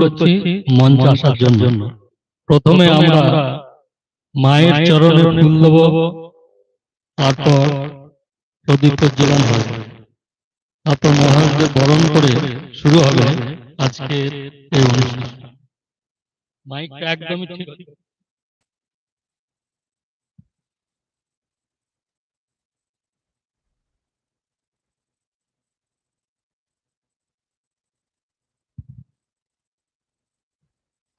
করছি মঞ্চ আসার জন্য। প্রথমে আমরা মায়ের চরণে ফুল দেব তারপর প্রদীপ প্রজ্বলন হবে। তারপর মহারাজদের বরণ করে শুরু হবে আজকের এই অনুষ্ঠান। মাইকটা একদমই ঠিক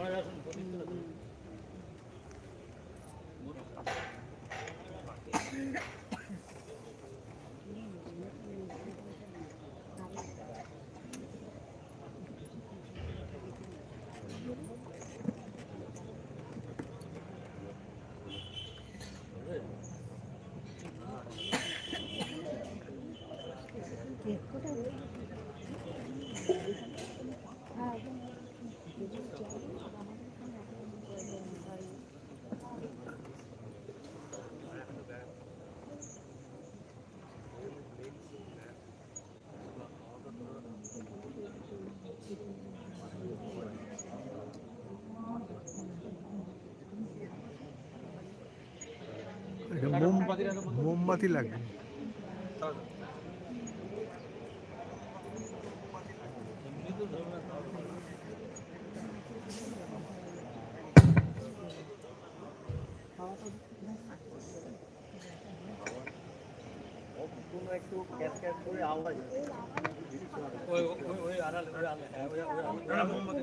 Thank you. মোমবাতি লাগবে। একটু ক্যাচ ক্যাচ করে আওয়াজ ওই ওই মোমবাতি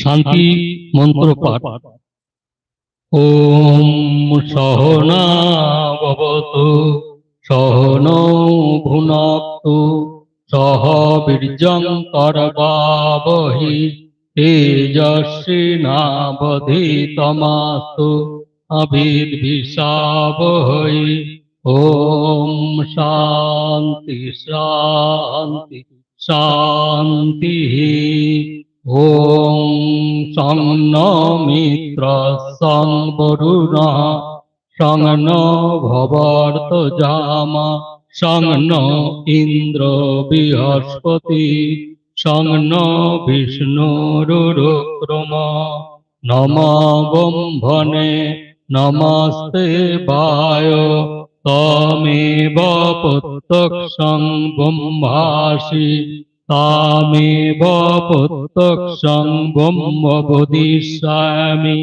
শান্তি মন্ত্র পাঠ। ওম সহনা ভবতু সহনৌ ভুনাক্তু, সহ বীর্যং করবাবহি তেজস্বিনাবধিতমাস্তু অভিদ্বিষাবহৈ ওম শান্তি শান্তি শান্তি। ॐ सं न मित्र सं वरुणा सं न भवर्तजाम सं न इन्द्र बृहस्पति सं न विष्णुरुरुक्रम नमाबम्भने नमस्ते वाय तमेव प्रत्यक्षं ब्रह्मासि তামেব প্রত্যক্ষং ব্রহ্ম বদিষ্যামি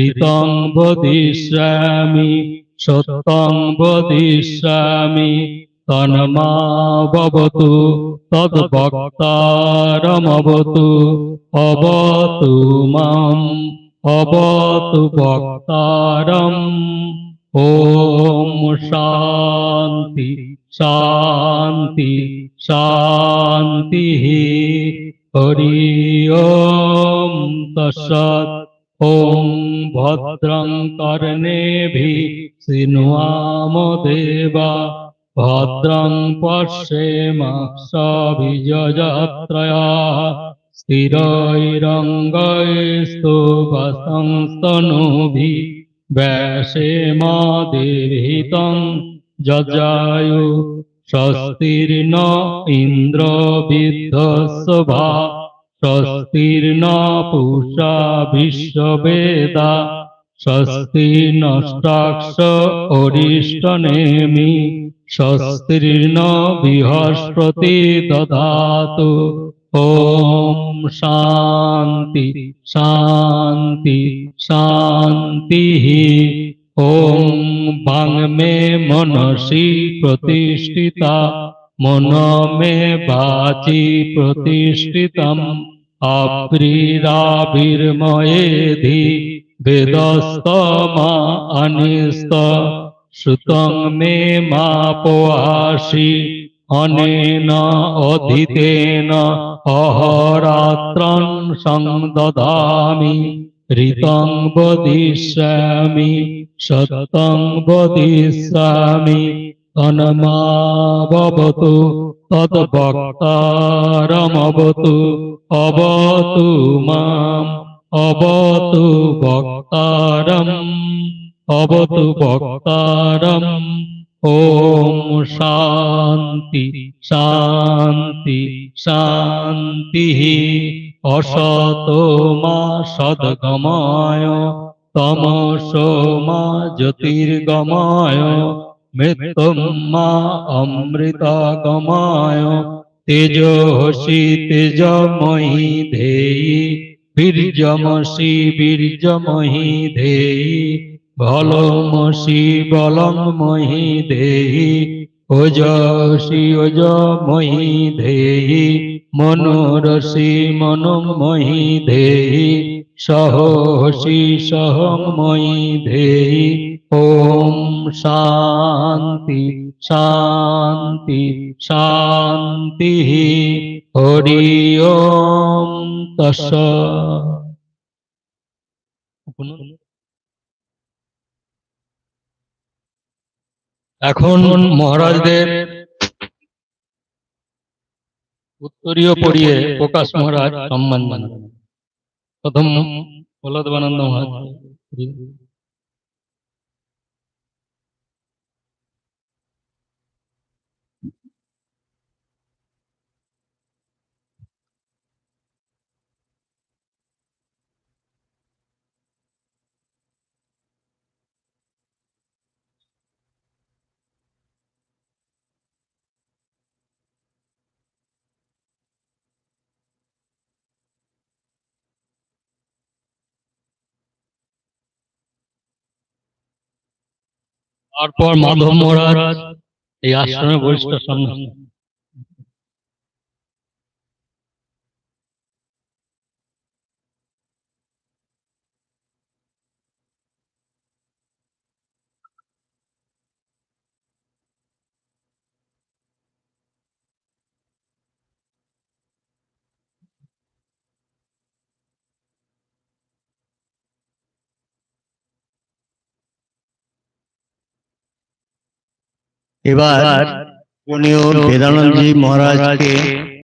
ঋতং বদিষ্যামি সত্যং বদিষ্যামি তন্মাবতু তদ্ভক্তারমবতু অবতু মাম অবতু বক্তারম ওম শান্তি শান্তি শান্তি হরি ওম তৎসৎ। ওম ভদ্রং কর্ণেভি শৃণুয়াম দেবা। ভদ্রং পশ্যেমাক্ষবিজযত্রয়া স্থিরৈরঙ্গৈস্তু বসংস্তনুভি ব্যাসেমা দেহিतं যজায়ু। স্বস্তির্ন ইন্দ্র বিদ্ধস্বভা স্বস্তির্ন পূষা বিশ্ববেদা স্বস্তি নষ্টাক্ষ অরিষ্টনেমি স্বস্তির্ন বৃহস্পতি দদাতু ওম শান্তি শান্তি শান্তি ওম বাং মে মনসি প্রতিষ্ঠিতা মন মে বাচি প্রতিষ্ঠিতম। আপ্রীরাবির্ময়েধি বেদস্তমা অনিস্ত। শ্রুতং মে মা পোয়াসি, অনেন অধিতেন। অহরাত্রং সংদদামি ঋতং বদিষ্যামি, সত্যং বদিষ্যামি তন্মাবতু তদ্ভক্তারমবতু অবতু মাম, অবতু বক্তারম অবতু বক্তারম। ওম শান্তি শান্তি শান্তি। অসতো মা সদ্গমায়, তমসো মা জ্যোতির্গমায়, মৃত্যুম মা অমৃতগমায়। তেজসি তেজময়ী ধেয়ি, বীর্যমসি বীর্যময়ী ধেয়ি, বলমসি বলময়ী দেহি ওজসি ওজময়ী দেহি, মনোরসি মনোময়ী দেহি, সহসি সহময়ী দেহি। ওম শান্তি শান্তি শান্তি। হরি ওম তস এখন মহারাজদের উত্তরীয় পড়িয়ে প্রকাশ মহারাজ সম্মান প্রথম প্রহ্লাদানন্দ মহারাজ। তারপর মাধব মহারাজ এই আশ্রমে বরিষ্ঠ সন্ন্যাসী এবার বেদানন্দজি মহারাজকে